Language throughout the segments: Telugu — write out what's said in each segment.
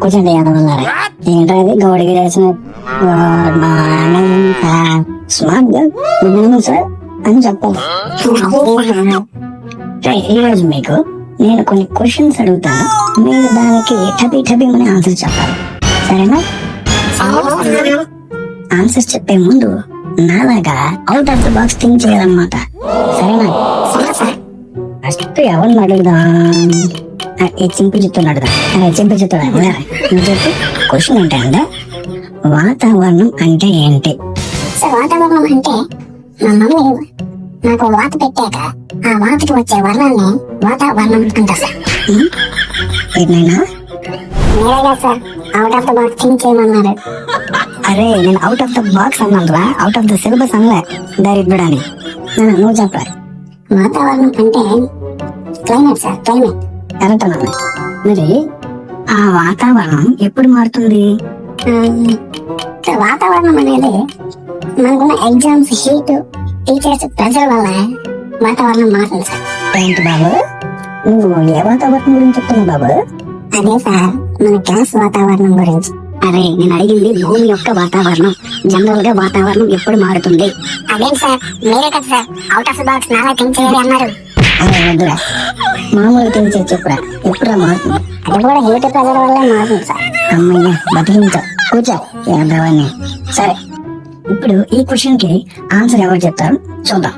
కూర్చోండి ఎదవల్లారా ఏంటది? గౌడికి తెలిసిన good morning smart girl good morning sir అని చెప్పాలి. రైట్, మీకు నేను కొన్ని క్వశ్చన్స్ అడుగుతాను. మీరు దానికి టపీ టపీ అని ఆన్సర్ చెప్పాలి. సరేనా? ఆన్సర్ చెప్పే ముందు నాలాగా out of the box think చేయాలన్నమాట. సరేనా? ఫస్ట్ ఎవరిని అడుగుదాం? ఈ చింపి అరే చింపి చిత్తులు అడుగుదా నువ్వు చెప్పు. క్వశ్చన్ ఏంటంటే వాతావరణం అంటే ఏంటి? సార్ వాతావరణం అంటే మా మమ్మీ నాకు వాత పెట్టాక ఆ వాతకి వచ్చే వర్ణాన్ని వాతావరణం అంటారు సార్. మీరే కదా sir out of the box think చేయమన్నారు అరే నేను అవుట్ ఆఫ్ ద బాక్స్ అన్నాను రా. అవుట్ ఆఫ్ ద సిలబస్ అనలే. దరిద్రుడని నువ్వు చెప్పరా? వాతావరణం అంటే క్లైమేట్ సార్ క్లైమేట్ కరెక్ట్ అన్నాను మరి ఆ వాతావరణం ఎప్పుడు మారుతుంది? వాతావరణం అనేది మనకున్న ఎగ్జామ్స్ హీట్ టీచర్స్ ప్రెషర్ వల్ల వాతావరణం మారుతుంది సార్. ఏంటి బాబు? నువ్వు ఏ వాతావరణం గురించి చెప్తున్నావు బాబు? అదే సార్ మన క్లాస్ వాతావరణం గురించి. అరే నేను అడిగింది భూమి యొక్క వాతావరణం జనరల్గా వాతావరణం ఎప్పుడు మారుతుంది? అదేం సార్ మీరే కదా sir out of the box నాలా థింక్ చేయాలి అన్నారు. అరే వద్దురా. మామూలు తెలిసే చెప్పురా. ఎప్పుడురా మారుతుంది? అది కూడా హీట్ ప్రెషర్ వల్ల మారుతుంది సార్. అమ్మయ్య బతికించా కూర్చో సరే ఇప్పుడు ఈ క్వశ్చన్కి ఆన్సర్ ఎవరు చెప్తారు? చూద్దాం.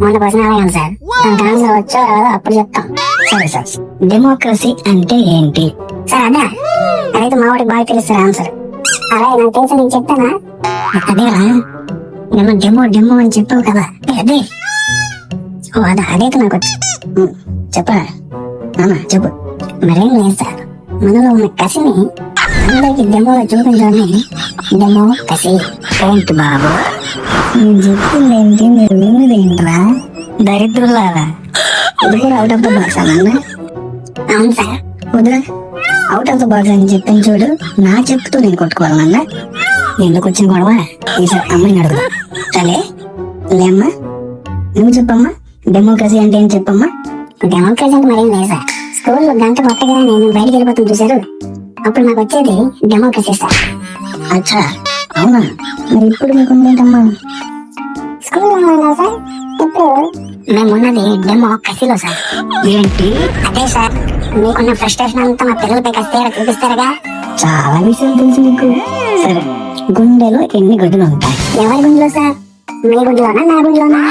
మొన్న క్వశ్చన్ అడగాను సార్. దానికి ఆన్సర్ వచ్చో రాదో? అప్పుడు చెప్తాం. సరే సార్. డెమోక్రసీ అంటే ఏంటి? సార్ అదా. అదైతే మా వాడికి బాగా తెలుసు సార్ ఆన్సర్. అలా నాకు తెలుసు నేను చెప్తానా? అదేరా. డెమో డెమో డెమో అని చెప్పావు కదా. అదే. ఓ అది ఆడాక నాకు వచ్చు చెప్పరా మామా చెప్పు. మరేం లేదు సార్. మనలో ఉన్న కసిని అందరికి డెమోలో చూపించాలని డెమో కసి. ఏంటి బాబు? నేను చెప్పింది ఏంటి మీరు విన్నది ఏంట్రా? దరిద్రులారా? ఇది కూడా అవుట్ ఆఫ్ ద బాక్స్ అన్న అవును సార్. వద్దురా. అవుట్ ఆఫ్ ద బాక్స్ అని చెప్పిన చూడు. నా చెప్తూ నేను కొట్టుకోవాలన్నా? ఎందుకు వచ్చిన గొడవ? ఈసారి అమ్మని అడుగుదా. సరే లేమ్మా. నువ్వు చెప్పమ్మా. డెమోక్రసీ అంటే ఏం చెప్పమ్మా? డెమోక్రసీ అంటే మరేం లేదు సార్. స్కూల్లో గంట కొట్టగా నేను బయటికి వెళ్ళిపోతుంది చూసారు అప్పుడు నాకు వచ్చేది డెమోక్రసీ సార్. అచ్చా అవునా? మరి ఇప్పుడు మీకు ఉందేంటమ్మా? స్కూల్లో ఉన్నా సార్? ఇప్పుడు మేము ఉన్నది డెమో కసిలో సార్. ఏంటి? అదే సార్ మీకున్న ఫ్రస్ట్రేషన్ అంతా మా పిల్లలపై కస్తేరా చూపిస్తారుగా. చాలా విషయాలు తెలుసు నీకు సరే గుండెలో ఎన్ని గదులు ఉంటాయి? ఎవరి గుండెలో సార్? మీ గుండెలోనా నా గుండెలోనా?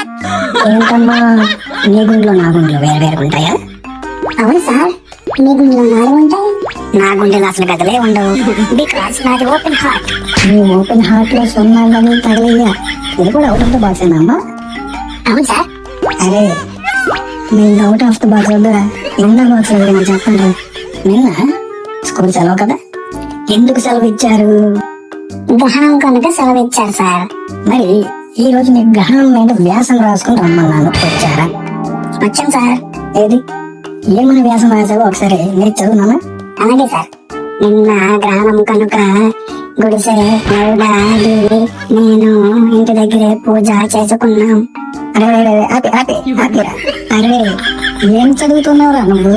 ఏంటమ్మా? నీ గుండెలో నా గుండెలో వేరు వేరు ఉంటాయా? అవును సార్. మీ గుండెలో నాలుగు ఉంటాయి. నా గుండెలో అసలు గదలే ఉండవు. బికాస్ నాది ఓపెన్ హార్ట్ నీ ఓపెన్ హార్ట్లో సున్నా గదులు తగలయ్యా. ఇది కూడా అవుట్ ఆఫ్ ద బాక్స్ అమ్మా? అవును సార్. అరే నేను అవుట్ ఆఫ్ ద బాక్స్ వద్దురా. ఎన్న బాక్స్ వద్దు చెప్పండి. నిన్న స్కూల్ సెలవు కదా? ఎందుకు సెలవు ఇచ్చారు? గ్రహణం కనుక సెలవు ఇచ్చారు సార్. మరి ఈ రోజు నేను గ్రహణం మీద వ్యాసం రాసుకుని రమ్మన్నాను. వచ్చారా? వచ్చాం సార్. ఏది? ఏమైనా వ్యాసం రాసావో ఒకసారి నేను చదువునా అలాగే సార్. నిన్న గ్రహణం కనుక గుడిసె నేను ఇంటి దగ్గరే పూజ చేసుకున్నాం. అరే, అరే ఏం చదువుతున్నావురా నువ్వు?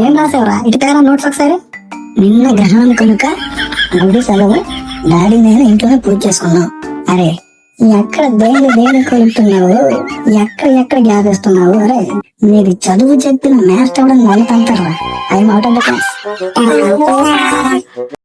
ఏం రాసావురా? ఇటు తేరా నోట్స్ ఒకసారి. నిన్న గ్రహణం కనుక గుడి సెలవు డాడీ నేను ఇంట్లోనే పూజ చేసుకున్నాం. అరే ఎక్కడ దేని దేని కొలుపుతున్నావు ఎక్కడ ఎక్కడ గ్యాప్ ఇస్తున్నావు అరే మీరు చదువు చెప్పిన మ్యాథ్స్ అవడం మొదలు అంటారా అది అవుట్